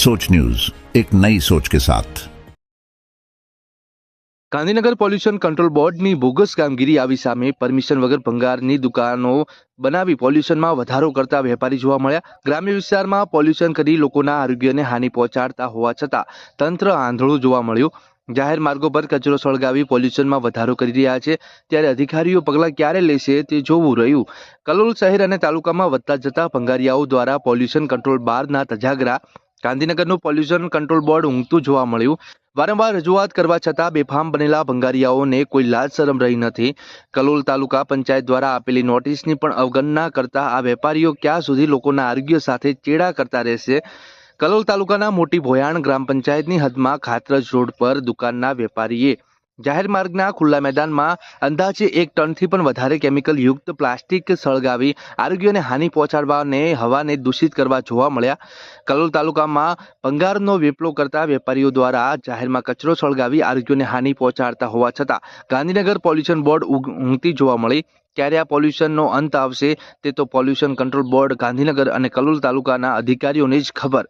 सोच न्यूज एक नई सोच के साथ ગાંધીનગર પોલ્યુશન કંટ્રોલ બોર્ડની બોગસ કામગીરી આવી સામે પરમિશન વગર ભંગારની દુકાનો બનાવી પોલ્યુશનમાં વધારો કરતા વેપારી જોવા મળ્યા ગ્રામ્ય વિસ્તારમાં પોલ્યુશન કરી લોકોના આરોગ્યને હાનિ પહોંચાડતા હોવા છતાં તંત્ર આંધળું જોવા મળ્યું જાહેર માર્ગો પર કચરો સળગાવી પોલ્યુશનમાં વધારો કરી રહ્યા છે ત્યારે અધિકારીઓ પગલાં ક્યારે લેશે તે જોવું રહ્યું કલોલ શહેર અને તાલુકામાં વધતા જતા ભંગારિયાઓ દ્વારા પોલ્યુશન કંટ્રોલ બારના તજાગરા ગાંધીનગરનું પોલ્યુશન કંટ્રોલ બોર્ડ ઊંઘતું જોવા મળ્યું. વારંવાર રજૂઆત કરવા છતાં બેફામ બનેલા ભંગારિયાઓને કોઈ લાજ શરમ રહી નથી. કલોલ તાલુકા પંચાયત દ્વારા આપેલી નોટિસની પણ અવગણના કરતા આ વેપારીઓ ક્યાં સુધી લોકોના આરોગ્ય સાથે ચેડા કરતા રહેશે? કલોલ તાલુકાના મોટી ભોયાણ ગ્રામ પંચાયતની હદમાં ખાતરજ રોડ પર દુકાનના વેપારીએ જાહેર માર્ગના ખુલ્લા મેદાનમાં અંદાજે એક ટનથી પણ વધારે કેમિકલ યુક્ત પ્લાસ્ટિક સળગાવી આરોગ્યને હાનિ પહોંચાડવાને હવાને દૂષિત કરવા જોવા મળ્યા. કલોલ તાલુકામાં ભંગારનો વેપલો કરતા વેપારીઓ દ્વારા જાહેરમાં કચરો સળગાવી આરોગ્યને હાનિ પહોંચાડતા હોવા છતાં ગાંધીનગર પોલ્યુશન બોર્ડ ઊંઘ- ઊંઘતી જોવા મળી. ક્યારે આ પોલ્યુશનનો અંત આવશે તે તો પોલ્યુશન કંટ્રોલ બોર્ડ ગાંધીનગર અને કલોલ તાલુકાના અધિકારીઓને જ ખબર